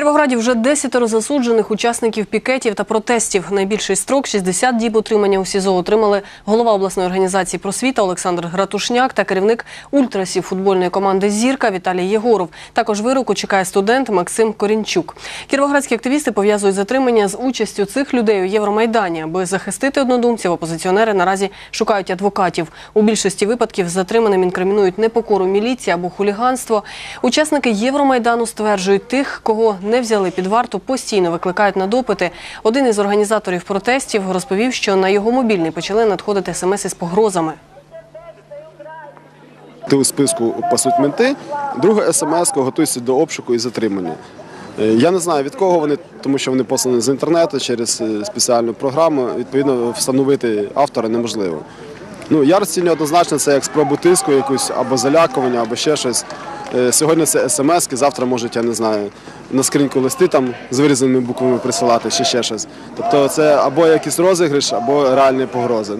Кіровограді вже десятеро засуджених учасників пікетів та протестів. Найбільший строк 60 діб утримання у СІЗО отримали голова обласної організації просвіта Олександр Гратушняк та керівник ультрасів футбольної команди Зірка Віталій Єгоров. Також вироку чекає студент Максим Корінчук. Кіровоградські активісти пов'язують затримання з участю цих людей у Євромайдані. Аби захистити однодумців, опозиціонери наразі шукають адвокатів. У більшості випадків затриманим інкримінують непокору міліції або хуліганство. Учасники Євромайдану стверджують, тих, кого не взяли під варту, постійно викликають на допити. Один із організаторів протестів розповів, що на його мобільний почали надходити смс із погрозами. Ти у списку пасуть менти. Друга смс готуйся до обшуку і затримання. Е, Я не знаю від кого вони, тому що вони послані з інтернету через е, спеціальну програму. Відповідно, встановити автора неможливо. Ну, я розцінюю однозначно це як спробу тиску, якусь або залякування, або ще щось. Е, Сьогодні це смс, завтра можуть, я не знаю, на скриньку листи там з вирізаними буквами присилати, чи ще щось. Тобто це або якийсь розіграш, або реальні погрози.